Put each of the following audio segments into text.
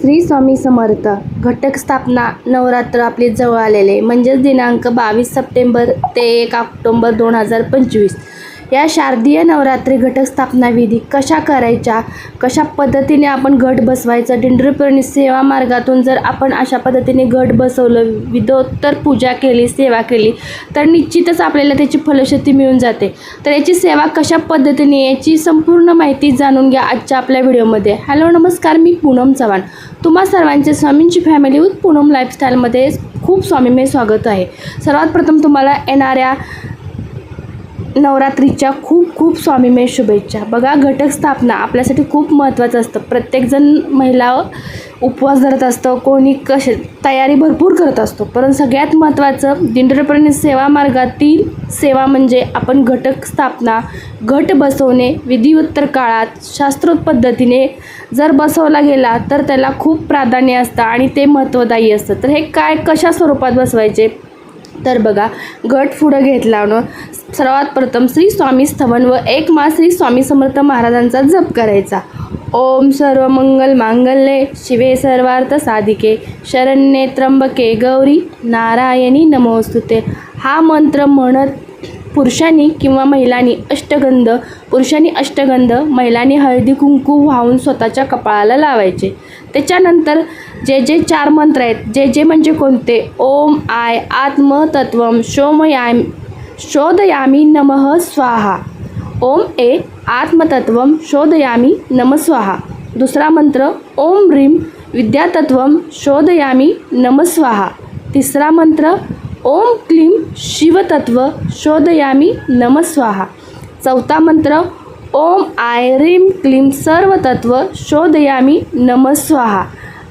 श्री स्वामी समर्थ. घटक स्थापना नवरात्र आपली जवळ आलेले. म्हणजेच दिनांक बावीस सप्टेंबर ते एक ऑक्टोंबर दोन हजार पंचवीस. या शारदीय नवरात्री घटक स्थापना विधी कशा करायच्या? कशा पद्धतीने आपण घट बसवायचा? दिंडोरीपर्यंत सेवा मार्गातून जर आपण अशा पद्धतीने घट बसवलं विधोत्तर पूजा केली सेवा केली तर निश्चितच आपल्याला त्याची फलश्रुती मिळून जाते. तर याची सेवा कशा पद्धतीने याची संपूर्ण माहिती जाणून घ्या आजच्या आपल्या व्हिडिओमध्ये. हॅलो नमस्कार मी पूनम चव्हाण. तुम्हा सर्वांचे स्वामींची फॅमिली विथ पूनम लाईफस्टाईलमध्ये खूप स्वामीमय स्वागत आहे. सर्वात प्रथम तुम्हाला येणाऱ्या नवरात्रीच्या खूप खूप स्वामीमय शुभेच्छा. बघा घटक स्थापना आपल्यासाठी खूप महत्त्वाचं असतं. प्रत्येकजण महिला उपवास धरत असतं कोणी कसे तयारी भरपूर करत असतो. पण सगळ्यात महत्त्वाचं दिंडोरीपर्यंत सेवा मार्गातील सेवा म्हणजे आपण घटक स्थापना घट बसवणे विधिवत्तर काळात शास्त्रोत पद्धतीने जर बसवला गेला तर त्याला खूप प्राधान्य असतं आणि ते महत्त्वदायी असतं. तर हे काय कशा स्वरूपात बसवायचे? तर बघा गट पुढं घेतल्यानं सर्वात प्रथम श्री स्वामी स्थवन व एक मा श्री स्वामी समर्थ महाराजांचा जप करायचा. ओम सर्व मंगल मांगल्ये शिवे सर्वार्थ साधिके शरण्ये त्र्यंबके गौरी नारायणी नमोस्तुते. हा मंत्र म्हणत पुरुषांनी किंवा महिलांनी अष्टगंध पुरुषांनी अष्टगंध महिलांनी हळदी कुंकू वाहून स्वतःच्या कपाळाला लावायचे. त्याच्यानंतर जे जे चार मंत्र आहेत जे जे म्हणजे कोणते? ओम आय आत्मतत्वम शोमयाम शोधयामी नमः स्वाहा. ओम ए आत्मतत्वम शोधयामी नम स्वाहा. दुसरा मंत्र ओम ह्रीम विद्यातत्वम शोधयामी नम स्वाहा. तिसरा मंत्र ओम क्लीम शिवतत्व शोधयामी नमस्वाहा चौथा मंत्र ओम आय रीम क्लीम सर्व तत्व शोधयामी नमस्वाहा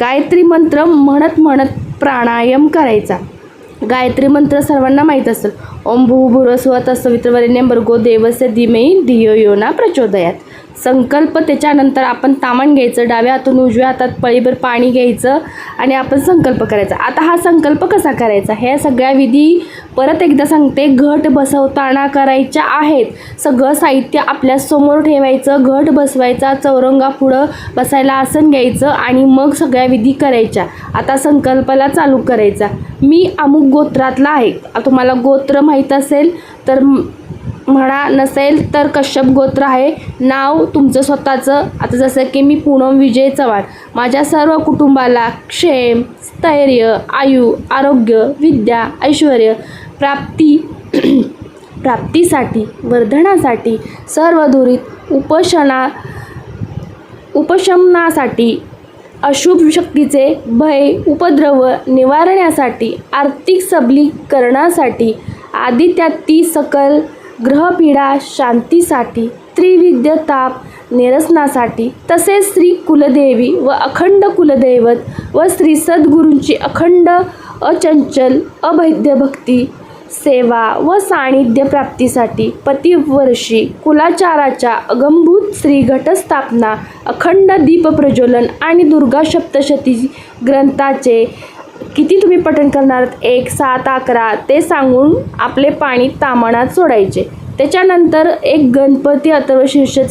गायत्री मंत्र म्हणत म्हणत प्राणायाम करायचा. गायत्री मंत्र सर्वांना माहीत असेल. ओम भू भुरस्वत भर्गो देवस्य धीमहि धियो योना प्रचोदयात. संकल्प त्याच्यानंतर आपण तामण घ्यायचं डाव्या हातून उजव्या हातात पळीभर पाणी घ्यायचं आणि आपण संकल्प करायचा. आता हा संकल्प कसा करायचा? ह्या सगळ्या विधी परत एकदा सांगते. घट बसवताना करायच्या आहेत. सगळं साहित्य आपल्यासमोर ठेवायचं घट बसवायचा चौरंगा पुढं बसायला आसन घ्यायचं आणि मग सगळ्या विधी करायच्या. आता संकल्पाला चालू करायचा. मी अमुक गोत्रातला आहे. तुम्हाला गोत्र माहीत असेल तर म्हणा नसेल तर कश्यप गोत्र आहे. नाव तुमचं स्वतःचं. आता जसं की मी पूनम विजय चव्हाण. माझ्या सर्व कुटुंबाला क्षेम स्थैर्य आयु आरोग्य विद्या ऐश्वर प्राप्ती प्राप्तीसाठी वर्धनासाठी सर्वधुरीत उपोषणा उपशमनासाठी अशुभ शक्तीचे भय उपद्रव निवारण्यासाठी आर्थिक सबलीकरणासाठी आदी ती सकल ग्रहपीडा शांतीसाठी त्रिविद्य ताप निरसनासाठी तसेच श्री कुलदेवी व अखंड कुलदैवत व श्री सद्गुरूंची अखंड अचंचल अभैद्य भक्ती सेवा व सानिध्य प्राप्तीसाठी पतिवर्षी कुलाचाराच्या अगंभूत श्री घटस्थापना अखंड दीप प्रज्वलन आणि दुर्गा सप्तशती ग्रंथाचे किती तुम्ही पठण करणार? आहात? एक सात अकरा ते सांगून आपले पाणी तामणात सोडायचे. त्याच्यानंतर एक गणपती अथर्व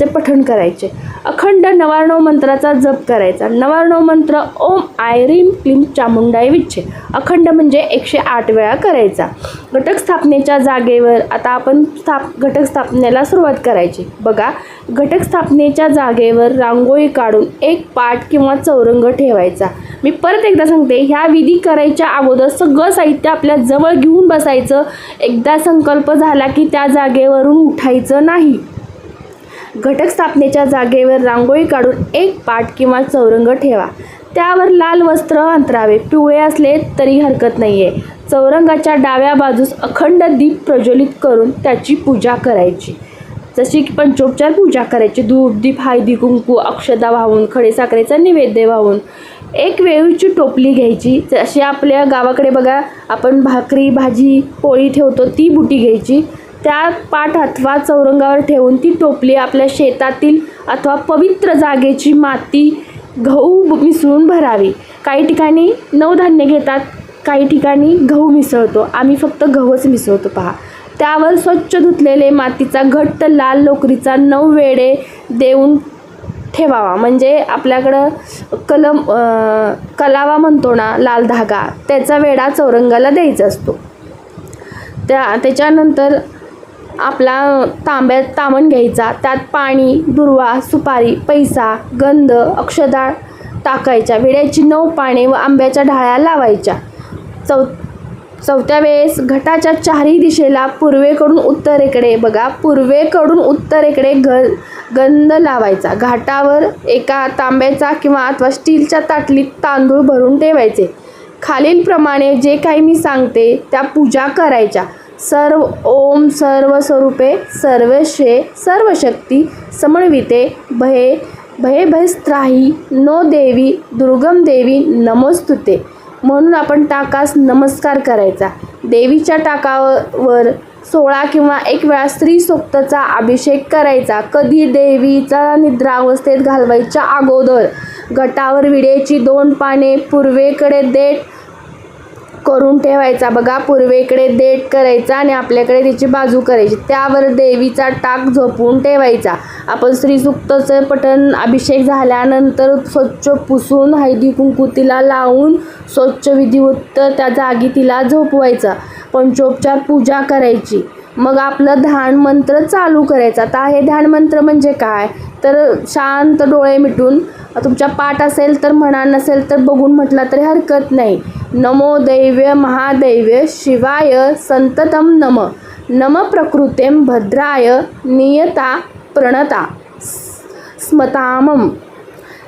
पठण करायचे. अखंड नवारणव मंत्राचा जप करायचा. नवारणव मंत्र ओम आय रीम क्लीम चामुंडाय विच्छे. अखंड म्हणजे एकशे आठ वेळा करायचा. घटक स्थापनेच्या जागेवर आता आपण स्थाप घटक स्थापनेला सुरुवात करायची. बघा घटक स्थापनेच्या जागेवर रांगोळी काढून एक पाठ किंवा चौरंग ठेवायचा. मी परत एकदा सांगते ह्या विधी करायच्या अगोदर सगळं साहित्य आपल्या जवळ घेऊन बसायचं. एकदा संकल्प झाला की त्या जागेवरून उठायचं नाही. घटक स्थापनेच्या जागेवर रांगोळी काढून एक पाट किंवा चौरंग ठेवा. त्यावर लाल वस्त्र अंतरावे. पिवळे असले तरी हरकत नाही आहे चौरंगाच्या डाव्या बाजूस अखंड दीप प्रज्वलित करून त्याची पूजा करायची. जशी की पंचोपचार पूजा करायची. धूप दीप हळदी कुंकू अक्षदा वाहून खडे साखरेचा नैवेद्य वाहून. एक वेळूची टोपली घ्यायची. जशी आपल्या गावाकडे बघा आपण भाकरी भाजी पोळी ठेवतो ती बुटी घ्यायची. त्या पाठ अथवा चौरंगावर ठेवून ती टोपली आपल्या शेतातील अथवा पवित्र जागेची माती गहू मिसळून भरावी. काही ठिकाणी नवधान्य घेतात काही ठिकाणी गहू मिसळतो. आम्ही फक्त गहूच मिसळतो पहा. त्यावर स्वच्छ धुतलेले मातीचा घट्ट लाल लोकरीचा नऊ वेडे देऊन ठेवावा. म्हणजे आपल्याकडं कलम कलावा म्हणतो ना लाल धागा त्याचा वेडा चौरंगाला द्यायचा असतो. त्या त्याच्यानंतर आपला तांब्यात तामण घ्यायचा. त्यात पाणी दुर्वा सुपारी पैसा गंध अक्षदा टाकायच्या. विड्याची नऊ पाने व आंब्याच्या ढाळ्या लावायच्या. चौ चौथ्या वेळेस घटाच्या चारही दिशेला पूर्वेकडून उत्तरेकडे बघा. पूर्वेकडून उत्तरेकडे ग गंध लावायचा. घाटावर एका तांब्याचा किंवा अथवा स्टीलच्या ताटलीत तांदूळ भरून ठेवायचे. खालीलप्रमाणे जे काही मी सांगते त्या पूजा करायच्या. सर्व ओम सर्व स्वरूपे सर्वशे सर्वशक्ती समन्विते भये भये भयस्त्राही नो देवी दुर्गम देवी नमोस्तुते. म्हणून आपण टाकास नमस्कार करायचा. देवीच्या टाकावर सोळा किंवा एक वेळा स्त्री सोक्तचा अभिषेक करायचा. कधी देवीचा निद्रावस्थेत घालवायच्या अगोदर. गटावर विड्याची दोन पाने पूर्वेकडे देठ करून ठेवायचा. बघा पूर्वेकडे देठ करायचा आणि आपल्याकडे त्याची बाजू करायची. त्यावर देवीचा टाक झोपून ठेवायचा. आपण श्रीसुक्तचं पठण अभिषेक झाल्यानंतर स्वच्छ पुसून हळदी कुंकू तिला लावून स्वच्छ विधिवत त्या जागी तिला झोपवायचा. पंचोपचार पूजा करायची. मग आपलं ध्यान मंत्र चालू करायचा. आता हे ध्यान मंत्र म्हणजे काय? तर शांत डोळे मिटून तुमच्या पाठ असेल तर म्हणा नसेल तर बघून म्हटला तरी हरकत नाही. नमो दैव्य महादैव्य शिवाय संततम नम. नम प्रकृतेम भद्राय नियता प्रणता स्मतामम.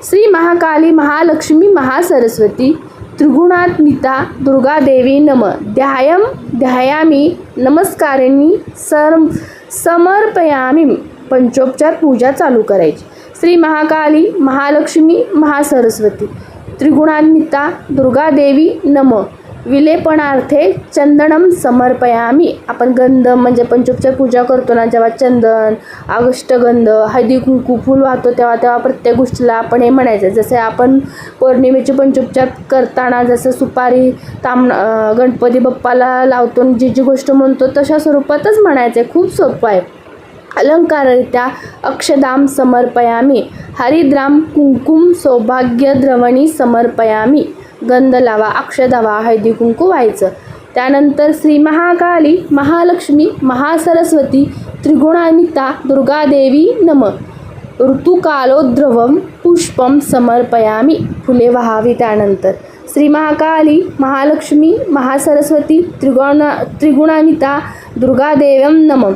श्री महाकाली महालक्ष्मी महासरस्वती त्रिगुणात्मिता दुर्गादेवी नम. ध्यायम ध्यायामी नमस्कारिणी सर समर्पयामी. पंचोपचार पूजा चालू करायची. श्री महाकाली महालक्ष्मी महासरस्वती. त्रिगुणान्विता दुर्गादेवी नम. विलेपणार्थे चंदनम समर्पयामी. आपण गंध म्हणजे पंचोपचार पूजा करतो ना जेव्हा चंदन अगष्टगंध हळदी कुंकू फूल वाहतो तेव्हा तेव्हा प्रत्येक गोष्टीला आपण हे म्हणायचं. जसे आपण पौर्णिमेचे पंचोपचार करताना जसं सुपारी ताम गणपती बाप्पाला लावतो जी जी गोष्ट म्हणतो तशा स्वरूपातच म्हणायचं. आहे खूप सोपं आहे. अलंकाररित्या अक्षदाम समर्पयामी. हरिद्राम कुंकुम सौभाग्यद्रवणी समर्पयामी. गंध लावा अक्षदावा हळदी कुंकू व्हायचं. त्यानंतर श्री महाकाली महालक्ष्मी महासरस्वती त्रिगुणामिता दुर्गादेवी नम. ऋतुकालोद्रवम पुष्पम समर्पयामी. फुले व्हावी त्यानंतर. श्री महाकाली महालक्ष्मी महासरस्वती त्रिगुण त्रिगुणामिता दुर्गादेवम नमः.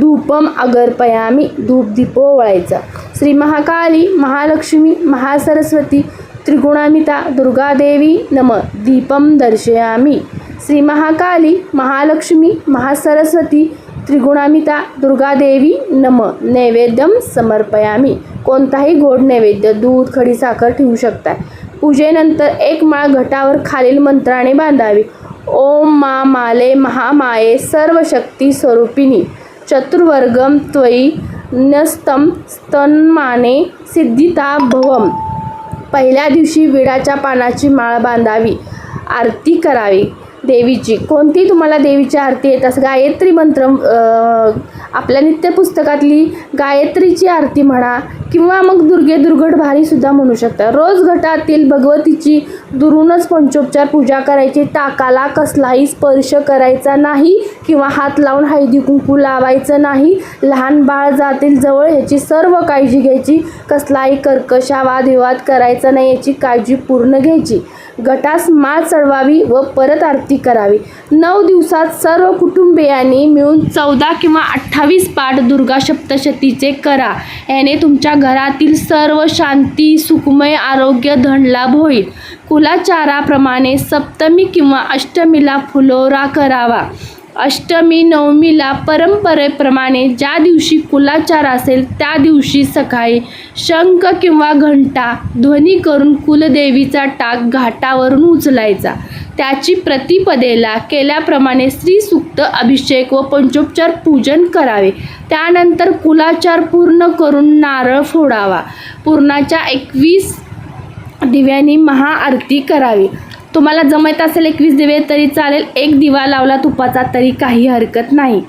धूपम अगर्पयामी. धूप दीपो वळायचा. श्री महाकाली महालक्ष्मी महासरस्वती त्रिगुणामिता दुर्गादेवी नम. दीपम दर्शयामी. श्री महाकाली महालक्ष्मी महासरस्वती त्रिगुणामिता दुर्गादेवी नम. नैवेद्यम समर्पयामी. कोणताही गोड नैवेद्य दूध खडी साखर ठेवू शकता पूजेनंतर एक माळ घटावर खालील मंत्राने बांधावी. ओम मा माले महामाये सर्व शक्ती स्वरूपिणी. चतुर्वर्गम त्वयी न्यस्तं स्तन्माने सिद्धिता भवम. पहिल्या दिवशी विडाच्या पानाची माळ बांधावी आरती करावी. देवीची. कोणती तुम्हाला देवीची आरती येत असं गायत्री मंत्र आपल्या आपल्या नित्यपुस्तकातली गायत्रीची आरती म्हणा किंवा मग दुर्गे दुर्घट भारीसुद्धा म्हणू शकता. रोज घटातील भगवतीची दुरूनच पंचोपचार पूजा करायची टाकाला कसलाही स्पर्श करायचा नाही किंवा हात लावून हळदी कुंकू लावायचं नाही. लहान बाळ जातील जवळ ह्याची सर्व काळजी घ्यायची कसलाही कर्कशा वादविवाद करायचा नाही याची काळजी पूर्ण घ्यायची. गटास माळ चढवावी व परत आरती करावी. नऊ दिवसात सर्व कुटुंबियांनी मिळून चौदा किंवा अठ्ठावीस पाठ दुर्गा सप्तशतीचे करा. याने तुमच्या घरातील सर्व शांती सुखमय आरोग्य धनलाभ होईल. कुलाचाराप्रमाणे सप्तमी किंवा अष्टमीला फुलोरा करावा. अष्टमी नवमीला परंपरेप्रमाणे ज्या दिवशी कुलाचार असेल त्या दिवशी सकाळी शंख किंवा घंटा ध्वनी करून कुलदेवीचा टाक घाटावरून उचलायचा. त्याची प्रतिपदेला केल्याप्रमाणे स्त्रीसुक्त अभिषेक व पंचोपचार पूजन करावे. त्यानंतर कुलाचार पूर्ण करून नारळ फोडावा. पूर्णाच्या एकवीस दिव्यांनी महाआरती करावी. तुम्हाला जमत असेल एकवीस दिवे तरी चालेल. एक दिवा लावला तुपाचा तरी काही हरकत नाही.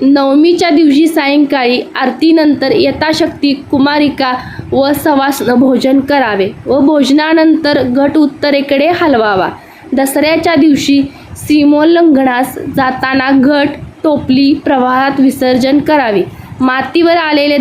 नवमीच्या दिवशी सायंकाळी आरतीनंतर यथाशक्ती कुमारिका व सवासनं भोजन करावे व भोजनानंतर घट उत्तरेकडे हलवावा. दसऱ्याच्या दिवशी सीमोल्लंघनास जाताना घट टोपली प्रवाहात विसर्जन करावे. मातीवर आलेले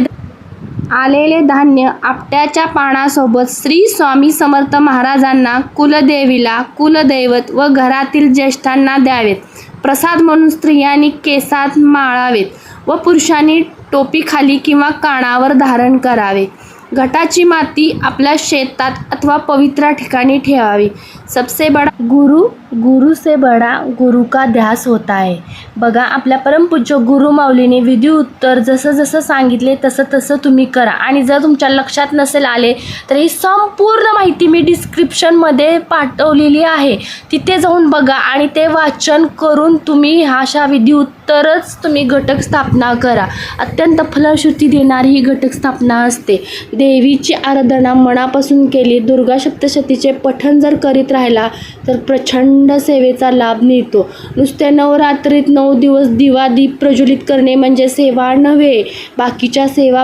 आलेले धान्य आपट्याच्या पानासोबत श्री स्वामी समर्थ महाराजांना कुलदेवीला कुलदैवत व घरातील ज्येष्ठांना द्यावेत. प्रसाद म्हणून स्त्रियांनी केसात माळावेत व पुरुषांनी टोपीखाली किंवा कानावर धारण करावे. घटाची माती आपल्या शेतात अथवा पवित्र ठिकाणी ठेवावी. सबसे बडा गुरु गुरु से बडा गुरु का ध्यास होता आहे बघा आपल्या परमपूज्य गुरु माऊलीने विधी उत्तर जसं जसं सांगितले तसं तसं तुम्ही करा. आणि जर तुमच्या लक्षात नसेल आले तर ही संपूर्ण माहिती मी डिस्क्रिप्शनमध्ये पाठवलेली आहे. तिथे जाऊन बघा आणि ते वाचन करून तुम्ही हा अशा विधी उत्तरच तुम्ही घटक स्थापना करा. अत्यंत फलश्रुती देणारी ही घटक स्थापना असते. देवीची आराधना मनापासून केली दुर्गा सप्तशतीचे पठण जर करीत राहिला तर प्रचंड सेवेचा लाभ मिळतो. नुसत्या नवरात्रीत नऊ दिवस दिवा दीप प्रज्वलित करणे म्हणजे सेवा नव्हे बाकीच्या सेवा